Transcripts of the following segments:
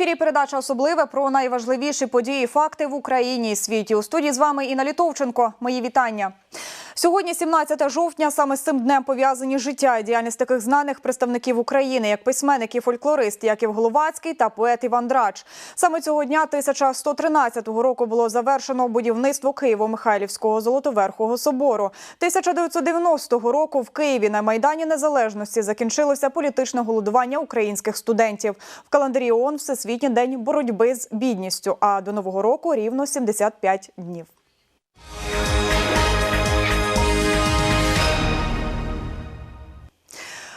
Ефірі передача особливе про найважливіші події, факти в Україні і світі. У студії з вами Інна Літовченко. Мої вітання. Сьогодні, 17 жовтня, саме з цим днем пов'язані життя і діяльність таких знаних представників України, як письменник і фольклорист Яків Головацький та поет Іван Драч. Саме цього дня 1113 року було завершено будівництво Києво-Михайлівського Золотоверхого собору. 1990 року в Києві на майдані Незалежності закінчилося політичне голодування українських студентів. В календарі ООН Всесвітній день боротьби з бідністю. А до нового року рівно 75 днів.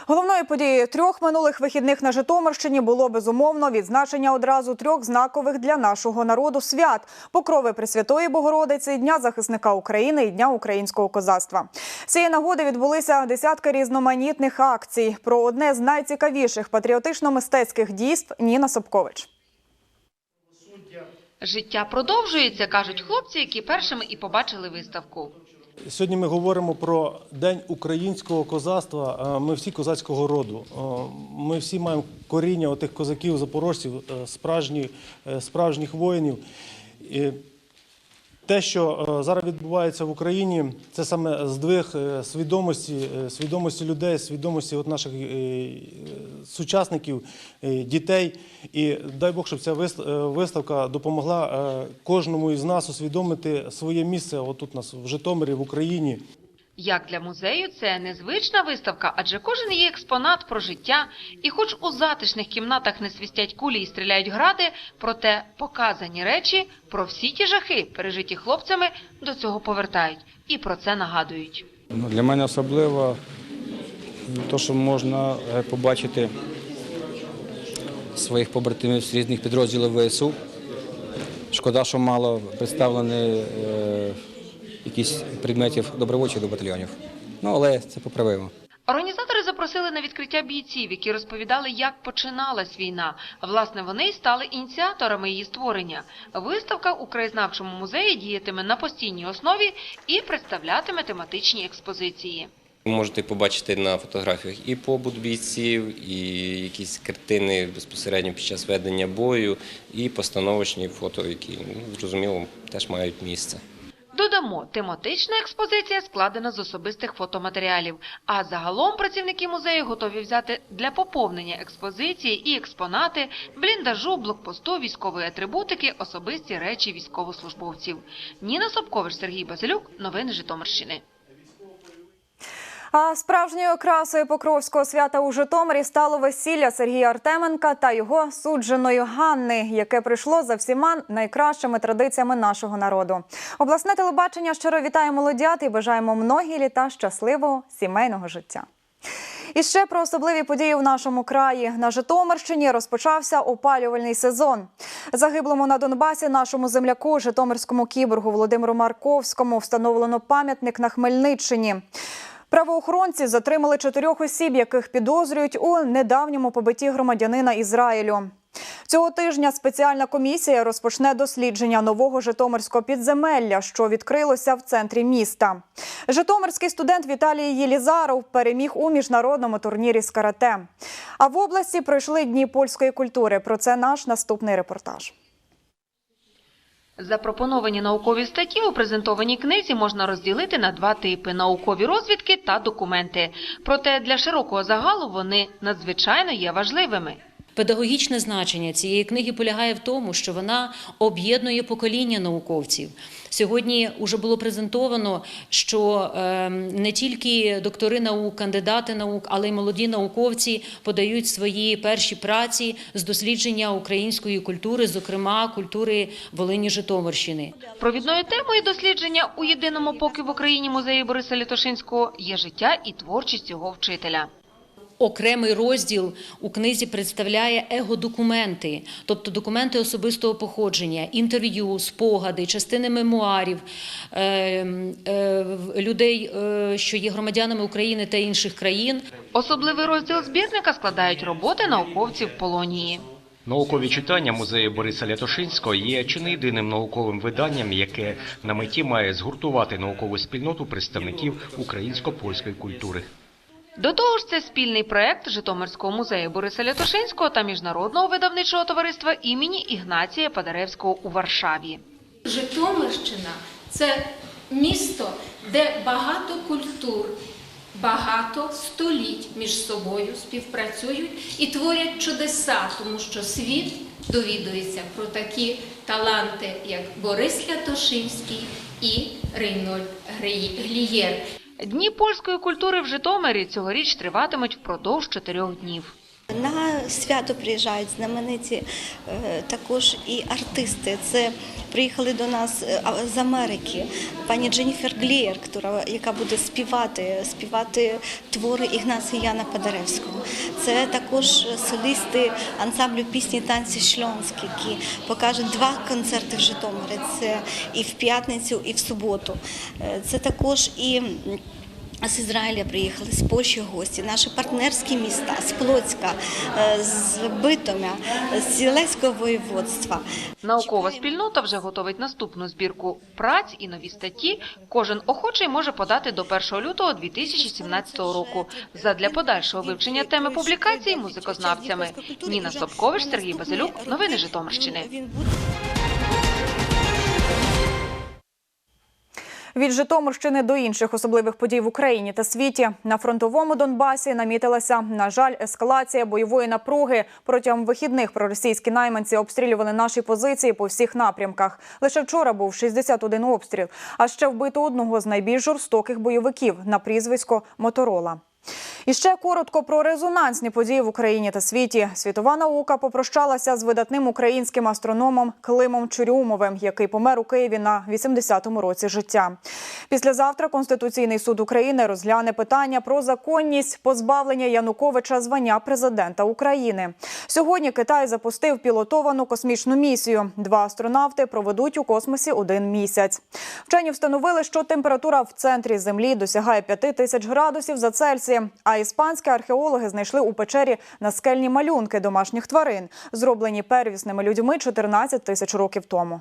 Головною подією трьох минулих вихідних на Житомирщині було безумовно відзначення одразу трьох знакових для нашого народу свят: покрови Пресвятої Богородиці, Дня захисника України і Дня українського козацтва. Цієї нагоди відбулися десятки різноманітних акцій. Про одне з найцікавіших патріотично-мистецьких дійств Ніна Собкович. Життя продовжується, кажуть хлопці, які першими і побачили виставку. Сьогодні ми говоримо про День українського козацтва. Ми всі козацького роду. Е, Ми всі маємо коріння отих козаків, запорожців, е, справжніх, е, справжніх воїнів. Те, що е, зараз відбувається в Україні, це саме здвиг е, свідомості, е, свідомості людей, свідомості от наших сучасників, дітей. І дай Бог, щоб ця виставка допомогла кожному із нас усвідомити своє місце отут нас в Житомирі, в Україні. Як для музею, це незвична виставка, адже кожен її експонат про життя, і хоч у затишних кімнатах не свистять кулі і стріляють гради, проте показані речі про всі ті жахи, пережиті хлопцями, до цього повертають і про це нагадують. Ну, Для мене особливо те, що можна е, побачити своїх побратимів з різних підрозділів ВСУ. Шкода, що мало представлені е, якісь предметів добровольчих до батальйонів. Ну, але це поправимо. Організатори запросили на відкриття бійців, які розповідали, як починалась війна. Власне, вони й стали ініціаторами її створення. Виставка у краєзнавчому музеї діятиме на постійній основі і представлятиме тематичні експозиції. Ви можете побачити на фотографіях і побут бійців, і якісь картини безпосередньо під час ведення бою, і постановочні фото, які ну, зрозуміло теж мають місце. Додамо, тематична експозиція складена з особистих фотоматеріалів. А загалом працівники музею готові взяти для поповнення експозиції і експонати, бліндажу, блокпосту, військової атрибутики, особисті речі військовослужбовців. Ніна Собкович, Сергій Базилюк. Новини Житомирщини. А справжньою красою Покровського свята у Житомирі стало весілля Сергія Артеменка та його судженої Ганни, яке прийшло за всіма найкращими традиціями нашого народу. Обласне телебачення щиро вітає молодят і бажаємо многі літа щасливого сімейного життя. І ще про особливі події в нашому краї на Житомирщині розпочався опалювальний сезон. Загиблому на Донбасі нашому земляку, Житомирському кіборгу Володимиру Марковському, встановлено пам'ятник на Хмельниччині. Правоохоронці затримали чотирьох осіб, яких підозрюють у недавньому побитті громадянина Ізраїлю. Цього тижня спеціальна комісія розпочне дослідження нового житомирського підземелля, що відкрилося в центрі міста. Житомирський студент Віталій Єлізаров переміг у міжнародному турнірі з карате. А в області пройшли дні польської культури. Про це наш наступний репортаж. Запропоновані наукові статті у презентованій книзі можна розділити на два типи – наукові розвідки та документи. Проте для широкого загалу вони надзвичайно є важливими. Педагогічне значення цієї книги полягає в тому, що вона об'єднує покоління науковців. Сьогодні вже було презентовано, що е, не тільки доктори наук, кандидати наук, але й молоді науковці подають свої перші праці з дослідження української культури, зокрема культури Волині Житомирщини. Провідною темою дослідження у єдиному поки в Україні музеї Бориса Літошинського є життя і творчість цього вчителя. Окремий розділ у книзі представляє его-документи, тобто документи особистого походження, інтерв'ю, спогади, частини мемуарів е, е, людей, е, що є громадянами України та інших країн. Особливий розділ збірника складають роботи науковців Полонії. Наукові читання музею Бориса Лятошинського є чи не єдиним науковим виданням, яке на меті має згуртувати наукову спільноту представників українсько-польської культури. До того ж, це спільний проект Житомирського музею Бориса Лятошинського та міжнародного видавничого товариства імені Ігнація Падаревського у Варшаві. Житомирщина це місто, де багато культур, багато століть між собою співпрацюють і творять чудеса, тому що світ довідується про такі таланти, як Борис Лятошинський і Рейнольд Глієр. Дні польської культури в Житомирі цьогоріч триватимуть впродовж чотирьох днів. На свято приїжджають знамениті е, також і артисти. Це приїхали до нас е, з Америки. Пані Дженніфер Глієр, яка буде співати, співати твори Ігнація Яна Падаревського. Це також солісти ансамблю пісні танці Шльонські, які покажуть два концерти в Житомирі. Це і в п'ятницю, і в суботу. Е, Це також і. З Ізраїля приїхали, з Польщі гості, наші партнерські міста, з Плоцька, е, з Битомя, з Сілеського воєводства. Наукова спільнота вже готовить наступну збірку праць і нові статті. Кожен охочий може подати до 1 лютого 2017 року. Задля подальшого вивчення теми публікацій музикознавцями. Ніна Собкович, Сергій Базилюк. Новини Житомирщини. Від Житомирщини до інших особливих подій в Україні та світі на фронтовому Донбасі намітилася, на жаль, ескалація бойової напруги. Протягом вихідних проросійські найманці обстрілювали наші позиції по всіх напрямках. Лише вчора був 61 обстріл, а ще вбито одного з найбільш жорстоких бойовиків на прізвисько Моторола. І ще коротко про резонансні події в Україні та світі. Світова наука попрощалася з видатним українським астрономом Климом Чурюмовим, який помер у Києві на 80-му році життя. Післязавтра Конституційний суд України розгляне питання про законність позбавлення Януковича звання президента України. Сьогодні Китай запустив пілотовану космічну місію. Два астронавти проведуть у космосі один місяць. Вчені встановили, що температура в центрі Землі досягає 5 тисяч градусів за Цельсієм. А іспанські археологи знайшли у печері наскельні малюнки домашніх тварин, зроблені первісними людьми 14 тисяч років тому.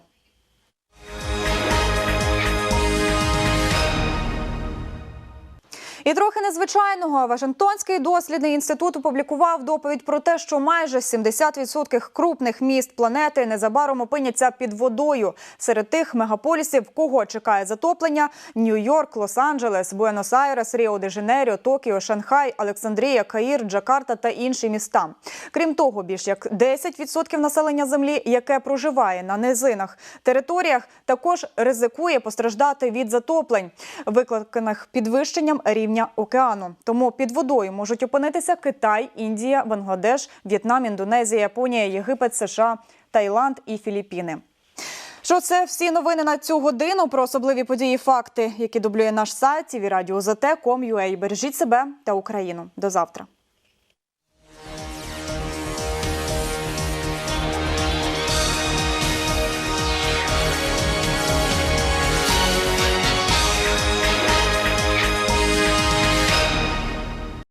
І трохи незвичайного Вашингтонський дослідний інститут опублікував доповідь про те, що майже 70% крупних міст планети незабаром опиняться під водою. Серед тих мегаполісів, кого чекає затоплення: Нью-Йорк, Лос-Анджелес, Буенос-Айрес, Ріо-де-Жанейро, Токіо, Шанхай, Олександрія, Каїр, Джакарта та інші міста. Крім того, більш як 10% населення землі, яке проживає на низинах територіях, також ризикує постраждати від затоплень, викликаних підвищенням рівня океану. Тому під водою можуть опинитися Китай, Індія, Бангладеш, В'єтнам, Індонезія, Японія, Єгипет, США, Таїланд і Філіппіни. Що це всі новини на цю годину про особливі події, факти, які дублює наш сайт tvradio.zt.com.ua. Бережіть себе та Україну. До завтра.